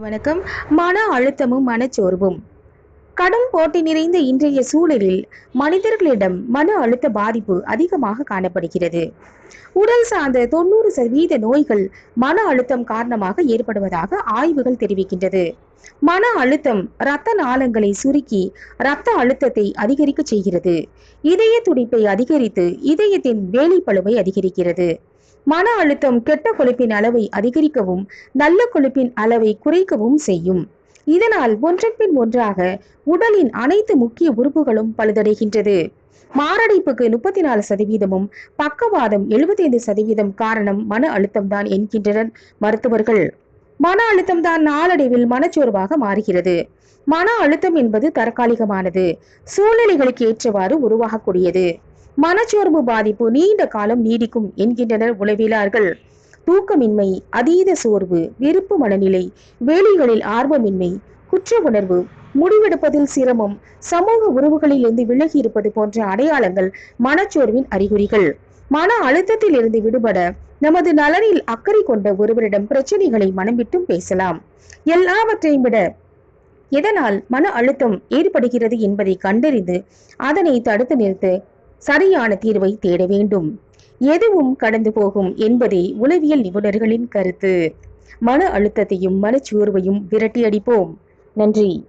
வணக்கம். மன அழுத்தமும் மனச்சோர்வும். கடும் போட்டி நிறைந்த இன்றைய சூழலில் மனிதர்களிடம் மன அழுத்த பாதிப்பு அதிகமாக காணப்படுகிறது. உடல் சார்ந்த தொண்ணூறு சதவீத நோய்கள் மன அழுத்தம் காரணமாக ஏற்படுவதாக ஆய்வுகள் தெரிவிக்கின்றது. மன அழுத்தம் இரத்த நாளங்களை சுருக்கி இரத்த அழுத்தத்தை அதிகரிக்க செய்கிறது. இதய துடிப்பை அதிகரித்து இதயத்தின் வேலைப்பழுவை அதிகரிக்கிறது. மன அழுத்தம் கெட்ட கொழுப்பின் அளவை அதிகரிக்கவும் நல்ல கொழுப்பின் அளவை குறைக்கவும் செய்யும். இதனால் ஒன்றன்பின் ஒன்றாக உடலின் அனைத்து முக்கிய உறுப்புகளும் பழுதடைகின்றது. மாரடைப்புக்கு முப்பத்தி நாலு சதவீதமும் பக்கவாதம் எழுபத்தி ஐந்து சதவீதம் காரணம் மன அழுத்தம் தான் என்கின்றனர் மருத்துவர்கள். மன அழுத்தம் தான் நாளடைவில் மனச்சோர்வாக மாறுகிறது. மன அழுத்தம் என்பது தற்காலிகமானது. சூழ்நிலைகளுக்கு ஏற்றவாறு உருவாகக்கூடியது. மனச்சோர்வு பாதிப்பு நீண்ட காலம் நீடிக்கும் என்கின்றனர் உளவியலார்கள் தூக்கமின்மை அதீத சோர்வு வெறுப்பு மனநிலை வேலைகளில் ஆர்வமின்மை குற்ற உணர்வு முடிவெடுப்பதில் சிரமம் சமூக உறவுகளில் இருந்து விலகி இருப்பது போன்ற அடையாளங்கள் மனச்சோர்வின் அறிகுறிகள். மன அழுத்தத்தில் இருந்து விடுபட நமது நலனில் அக்கறை கொண்ட ஒருவரிடம் பிரச்சனைகளை மனம் விட்டும் பேசலாம். எல்லாவற்றையும் விட எதனால் மன அழுத்தம் ஏற்படுகிறது என்பதை கண்டறிந்து அதனை தடுத்து நிறுத்த சரியான தீர்வை தேட வேண்டும். எதுவும் கடந்து போகும் என்பதே உளவியல் நிபுணர்களின் கருத்து. மன அழுத்தத்தையும் மனச்சோர்வையும் விரட்டி அடிப்போம் நன்றி.